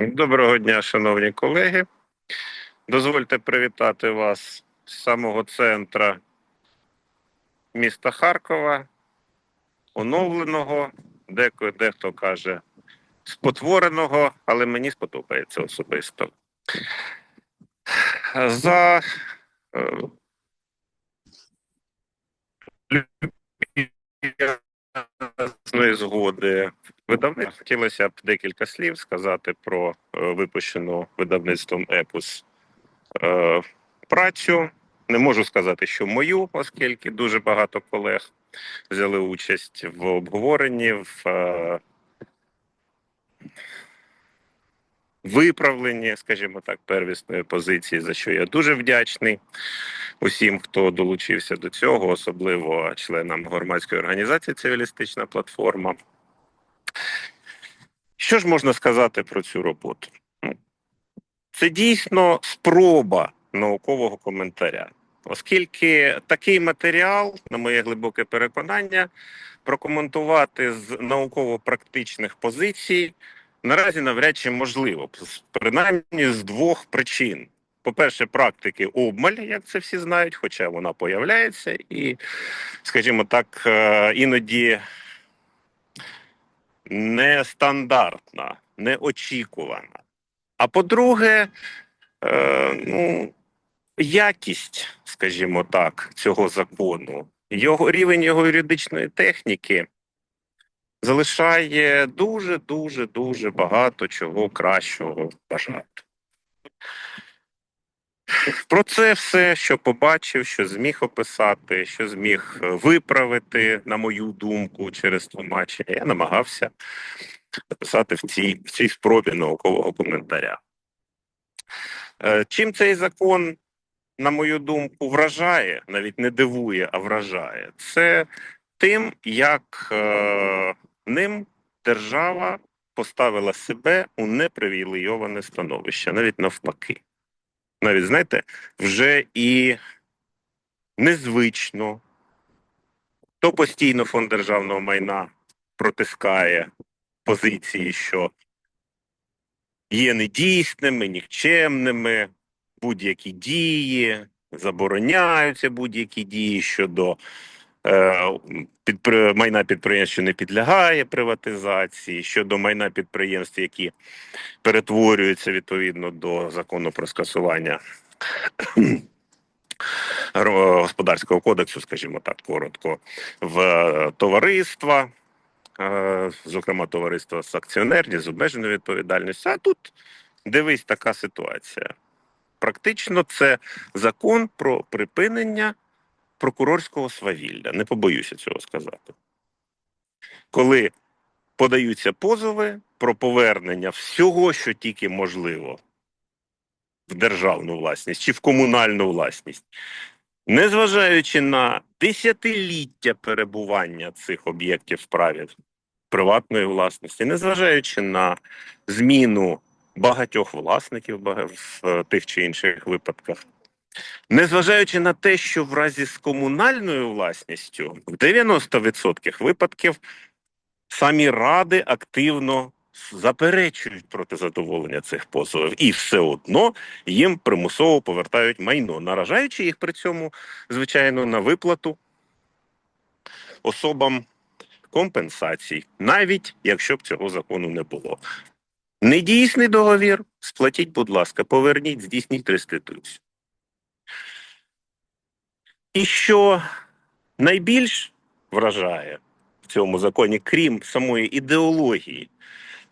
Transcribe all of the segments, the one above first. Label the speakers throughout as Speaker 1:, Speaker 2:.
Speaker 1: Доброго дня, шановні колеги. Дозвольте привітати вас з самого центра міста Харкова, оновленого, деко, дехто каже, спотвореного, але мені сподобається особисто. За е, згоди видавництва хотілося б декілька слів сказати про е, випущену видавництвом Епус е, працю. Не можу сказати, що мою, оскільки дуже багато колег взяли участь в обговоренні, в е, виправленні, скажімо так, первісної позиції, за що я дуже вдячний усім, хто долучився до цього, особливо членам громадської організації Цивілістична платформа. Що ж можна сказати про цю роботу? Ну, Це дійсно спроба наукового коментаря, оскільки такий матеріал, на моє глибоке переконання, прокоментувати з науково-практичних позицій наразі навряд чи можливо, принаймні з двох причин. По-перше, практики обмаль, як це всі знають, хоча вона появляється, і, скажімо так, е, іноді нестандартна, неочікувана. А по-друге, е, ну, якість, скажімо так, цього закону, його рівень його юридичної техніки залишає дуже, дуже, дуже багато чого кращого бажати. Про це все, що побачив, що зміг описати, що зміг е, виправити, на мою думку, через тлумачення, я намагався написати в цій, в цій спробі наукового коментаря. Е, Чим цей закон, на мою думку, вражає, навіть не дивує, а вражає, це тим, як е, ним держава поставила себе у непривілейоване становище, навіть навпаки. Навіть, знаєте, вже і незвично, то постійно фонд державного майна протискає позиції, що є недійсними, нікчемними, будь-які дії, забороняються будь-які дії щодо підпри... майна підприємств, що не підлягає приватизації, щодо майна підприємств, які перетворюються відповідно до закону про скасування господарського кодексу, скажімо так, коротко, в е, товариства, е, зокрема товариства з акціонерні, з обмеженою відповідальністю. А тут дивись така ситуація. Практично це закон про припинення прокурорського свавілля. Не побоюся цього сказати. Коли подаються позови про повернення всього, що тільки можливо, в державну власність чи в комунальну власність, незважаючи на десятиліття перебування цих об'єктів в праві приватної власності, незважаючи на зміну багатьох власників в тих чи інших випадках. Незважаючи на те, що в разі з комунальною власністю в 90% випадків самі ради активно заперечують проти задоволення цих позовів, і все одно їм примусово повертають майно, наражаючи їх при цьому, звичайно, на виплату особам компенсацій, навіть якщо б цього закону не було. Недійсний договір, сплатіть, будь ласка, поверніть, здійсніть реституцію. І що найбільш вражає в цьому законі, крім самої ідеології,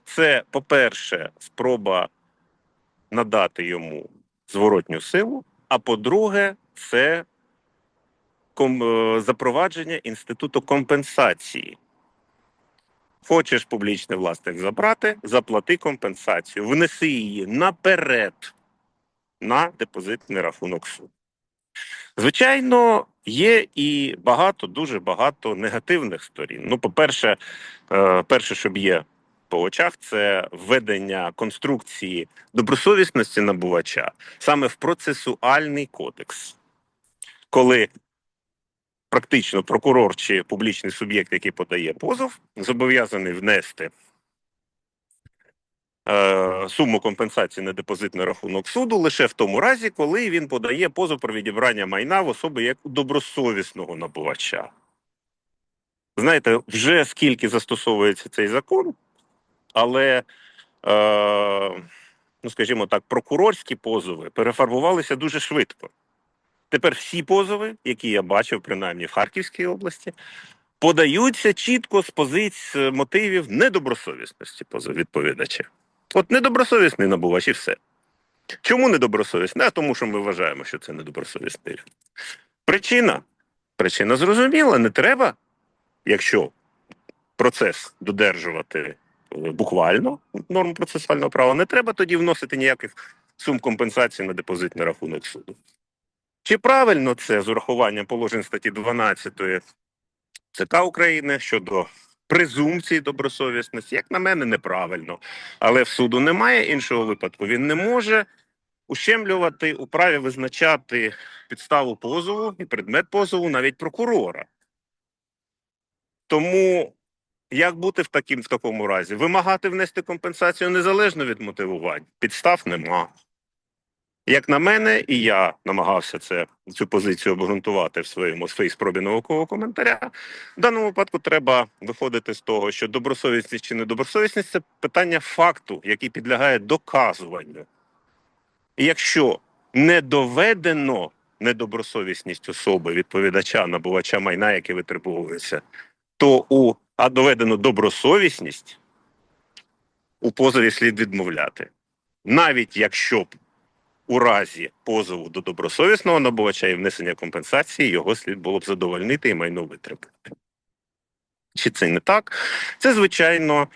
Speaker 1: це, по-перше, спроба надати йому зворотню силу, а по-друге, це е, запровадження інституту компенсації. Хочеш публічний власник забрати, заплати компенсацію, внеси її наперед на депозитний рахунок суду. Звичайно, є і багато, дуже багато негативних сторін. Ну, по-перше, е, перше, що б'є по очах, це введення конструкції добросовісності набувача саме в процесуальний кодекс, коли практично прокурор чи публічний суб'єкт, який подає позов, зобов'язаний внести суму компенсації на депозитний рахунок суду лише в тому разі, коли він подає позов про відібрання майна в особи як добросовісного набувача. Знаєте, вже скільки застосовується цей закон, але, е, ну скажімо так, прокурорські позови перефарбувалися дуже швидко. Тепер всі позови, які я бачив, принаймні в Харківській області, подаються чітко з позицій мотивів недобросовісності позов відповідача. От недобросовісний набувач і все. Чому недобросовісний? А тому, що ми вважаємо, що це недобросовісний. Причина. Причина зрозуміла, не треба, якщо процес додержувати е, буквально норм процесуального права, не треба тоді вносити ніяких сум компенсації на депозитний рахунок суду. Чи правильно це з урахуванням положень статті 12 ЦК України щодо презумпції добросовісності, як на мене, неправильно. Але в суду немає іншого випадку. Він не може ущемлювати у праві визначати підставу позову і предмет позову навіть прокурора. Тому як бути в, таким, в такому разі? Вимагати внести компенсацію незалежно від мотивувань. Підстав нема. Як на мене, і я намагався це цю позицію обґрунтувати в своєму своїй спробі наукового коментаря. В даному випадку треба виходити з того, що добросовісність чи недобросовісність це питання факту, який підлягає доказуванню. І якщо не доведено недобросовісність особи, відповідача, набувача майна, яке витребовується, то у а доведено добросовісність у позові слід відмовляти. Навіть якщо у разі позову до добросовісного набувача і внесення компенсації його слід було б задовольнити і майно витребувати. Чи це не так? Це, звичайно,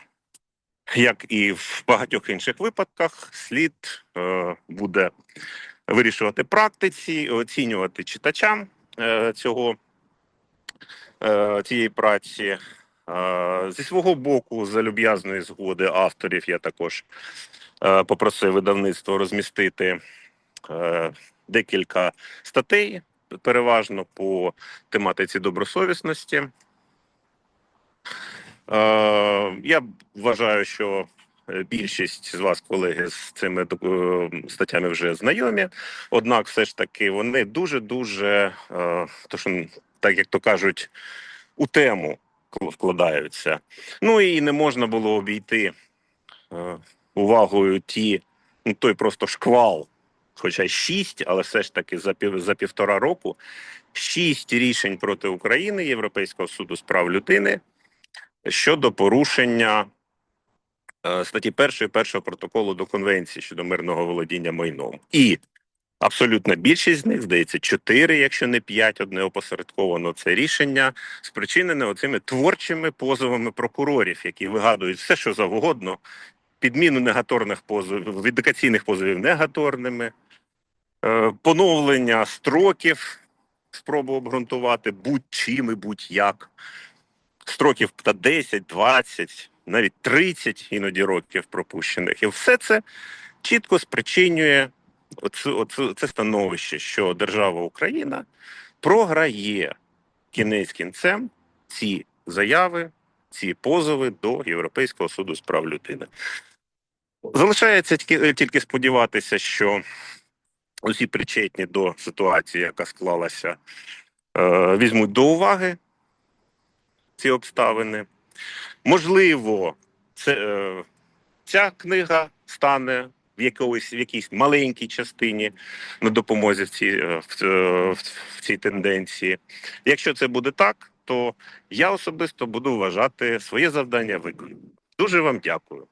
Speaker 1: як і в багатьох інших випадках, слід е, буде вирішувати практиці, оцінювати читачам е, цього, е, цієї праці. Е, зі свого боку, за люб'язної згоди авторів, я також е, попросив видавництво розмістити декілька статей, переважно по тематиці добросовісності. Е, Я вважаю, що е, більшість з вас, колеги, з цими е, статтями вже знайомі. Однак, все ж таки, вони дуже дуже е, то, що так як то кажуть, у тему вкладаються. Ну і не можна було обійти е, увагою ті, ну той просто шквал, хоча шість, але все ж таки за пів за півтора року шість рішень проти України Європейського суду з прав людини щодо порушення е, статті першої першого протоколу до конвенції щодо мирного володіння майном. І абсолютна більшість з них, здається, чотири, якщо не п'ять, одне опосередковано це рішення, спричинене оцими творчими позовами прокурорів, які вигадують все, що завгодно, підміну негаторних позовів, віддикаційних позовів негаторними, поновлення строків, спробу обґрунтувати будь-чим і будь-як строків та 10, 20, навіть 30 іноді років пропущених. І все це чітко спричинює оцю, оцю, це становище, що держава Україна програє кінець кінцем ці заяви, ці позови до Європейського суду з прав людини. Залишається тільки, тільки сподіватися, що усі причетні до ситуації, яка склалася, е, візьмуть до уваги ці обставини. Можливо, це, е, ця книга стане в якоїсь в якійсь маленькій частині на допомозі в цій, е, в, в цій тенденції. Якщо це буде так, то я особисто буду вважати своє завдання виконаним. Дуже вам дякую.